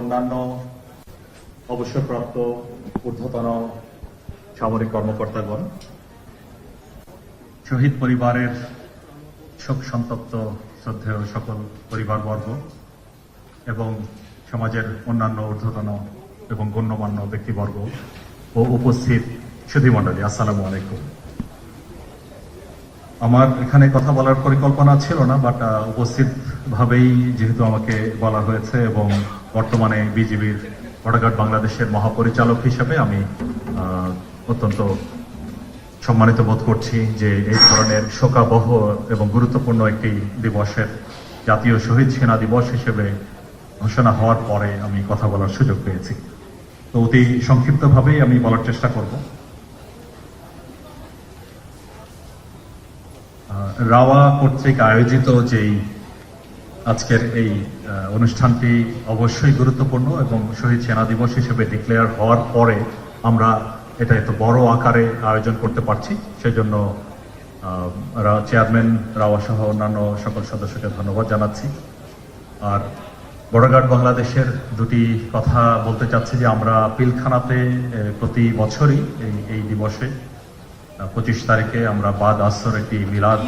অন্যান্য অবসরপ্রাপ্ত ঊর্ধ্বতন সামরিক কর্মকর্তাগণ, শহীদ পরিবারের শোক সন্তপ্ত শ্রদ্ধেয় সকল পরিবারবর্গ এবং সমাজের অন্যান্য ঊর্ধ্বতন এবং গণ্যমান্য ব্যক্তিবর্গ ও উপস্থিত সুধীমণ্ডলী, আসসালামু আলাইকুম। আমার এখানে কথা বলার পরিকল্পনা ছিল না বাট উপস্থিত ভাবেই যেহেতু আমাকে বলা হয়েছে এবং বর্তমানে বিজিবির বড়ঘাট বাংলাদেশের মহাপরিচালক হিসেবে আমি অত্যন্ত সম্মানিত বোধ করছি যে এই ধরনের শোকাবহ এবং গুরুত্বপূর্ণ একটি দিবসের জাতীয় শহীদ সেনা দিবস হিসেবে ঘোষণা হওয়ার পরে আমি কথা বলার সুযোগ পেয়েছি। তো অতি সংক্ষিপ্তভাবেই আমি বলার চেষ্টা করব। রাওয়া কর্তৃক আয়োজিত যেই আজকের এই অনুষ্ঠানটি অবশ্যই গুরুত্বপূর্ণ এবং শহীদ সেনা দিবস হিসেবে ডিক্লেয়ার হওয়ার পরে আমরা এটা এত বড় আকারে আয়োজন করতে পারছি। সেজন্য চেয়ারম্যান রাওয়া সহ অন্যান্য সকল সদস্যকে ধন্যবাদ জানাচ্ছি। আর বড়ঘাট বাংলাদেশের দুটি কথা বলতে চাচ্ছি যে আমরা পিলখানাতে প্রতি বছরই এই দিবসে পঁচিশ তারিখে আমরা বাদ আসর একটি মিলাদ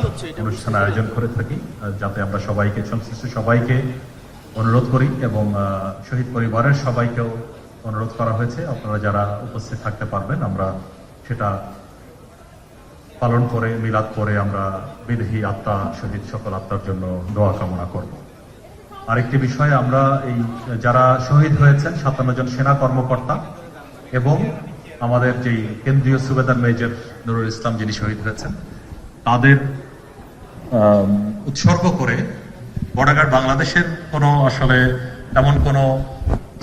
অনুষ্ঠান আয়োজন করে থাকি যাতে আমরা সবাইকে সংশ্লিষ্ট সবাইকে অনুরোধ করি এবং শহীদ পরিবারের সবাইকেও অনুরোধ করা হয়েছে। আপনারা যারা উপস্থিত থাকতে পারবেন আমরা সেটা পালন করে মিলাদ করে আমরা বিদেহী আত্মা শহীদ সকল আত্মার জন্য দোয়া কামনা করব। আরেকটি বিষয় আমরা এই যারা শহীদ হয়েছেন সাতান্ন জন সেনা কর্মকর্তা এবং আমাদের যেই কেন্দ্রীয় সুবেদার মেজর নুরুল ইসলাম যিনি শহীদ হয়েছেন, তাদের উৎসর্গ করে বর্ডারগার্ড বাংলাদেশের কোনো আসলে তেমন কোনো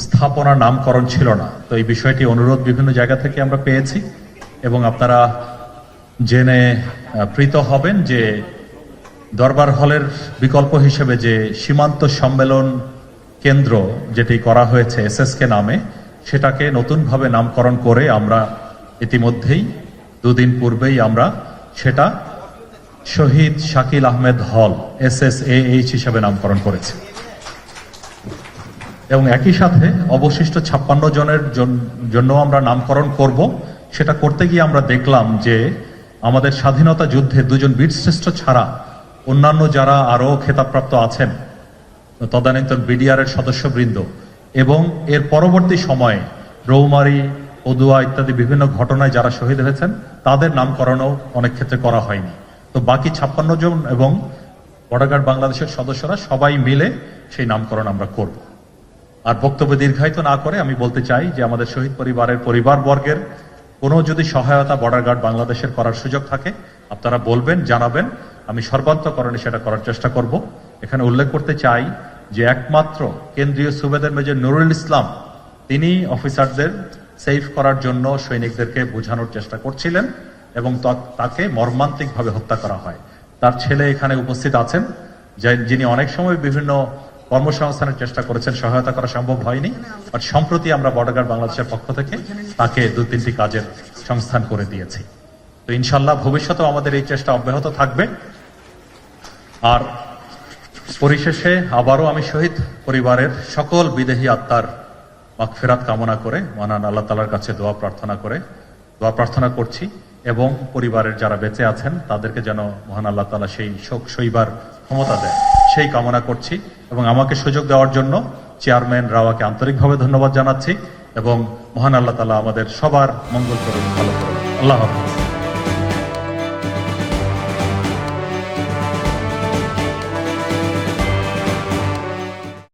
স্থাপনার নামকরণ ছিল না। তো এই বিষয়টি অনুরোধ বিভিন্ন জায়গা থেকে আমরা পেয়েছি এবং আপনারা জেনে প্রীত হবেন যে দরবার হলের বিকল্প হিসেবে যে সীমান্ত সম্মেলন কেন্দ্র যেটি করা হয়েছে, এসএসকে নামে সেটাকে নতুনভাবে নামকরণ করে আমরা ইতিমধ্যেই দুদিন পূর্বেই আমরা সেটা শহীদ শাকিল আহমেদ হল, এস এস এইচ হিসাবে নামকরণ করেছি। এবং একই সাথে অবশিষ্ট ছাপ্পান্ন জনের জন- জন্য আমরা নামকরণ করব। সেটা করতে গিয়ে আমরা দেখলাম যে আমাদের স্বাধীনতা যুদ্ধে দুজন বীরশ্রেষ্ঠ ছাড়া অন্যান্য যারা আরও খেতাবপ্রাপ্ত আছেন, তদানীন্তন বিডিআর এর সদস্যবৃন্দ এবং এর পরবর্তী সময়ে রৌমারি পদুয়া ইত্যাদি বিভিন্ন ঘটনায় যারা শহীদ হয়েছেন, তাদের নামকরণও অনেক ক্ষেত্রে করা হয়নি। তো বাকি ছাপ্পান্ন জন এবং বর্ডারগার্ড বাংলাদেশের সদস্যরা সবাই মিলে সেই নামকরণ আমরা করব। আর বক্তব্য দীর্ঘায়িত না করে আমি বলতে চাই যে আমাদের শহীদ পরিবারের পরিবার বর্গের কোনো যদি সহায়তা বর্ডার গার্ড বাংলাদেশের করার সুযোগ থাকে, আপনারা বলবেন, জানাবেন, আমি সর্বান্তকরণে সেটা করার চেষ্টা করব। এখানে উল্লেখ করতে চাই যে একমাত্র কেন্দ্রীয় সুবেদার মেজর নুরুল ইসলাম, তিনি অফিসারদের সেফ করার জন্য সৈনিকদেরকে বোঝানোর চেষ্টা করছিলেন এবং তাকে মর্মান্তিকভাবে হত্যা করা হয়। তার ছেলে এখানে উপস্থিত আছেন যিনি অনেক সময় বিভিন্ন কর্মসংস্থানের চেষ্টা করেছেন, সহায়তা করা সম্ভব হয়নি আর সম্প্রতি আমরা বর্ডারগার্ড বাংলাদেশের পক্ষ থেকে তাকে দু তিনটি কাজের সংস্থান করে দিয়েছি। তো ইনশাল্লাহ ভবিষ্যতেও আমাদের এই চেষ্টা অব্যাহত থাকবে। আর পরিশেষে আবারও আমি শহীদ পরিবারের সকল বিদেহী আত্মার মাগফিরাত কামনা করে মহান আল্লাহ তালার কাছে দোয়া প্রার্থনা করে, দোয়া প্রার্থনা করছি এবং পরিবারের যারা বেঁচে আছেন, তাদেরকে যেন মহান আল্লাহ তালা সেই শোক সইবার ক্ষমতা দেয় সেই কামনা করছি এবং আমাকে সুযোগ দেওয়ার জন্য চেয়ারম্যান রাওয়াকে আন্তরিকভাবে ধন্যবাদ জানাচ্ছি এবং মহান আল্লাহ তালা আমাদের সবার মঙ্গল করুন ভালো করুন আল্লাহ হাফিজ।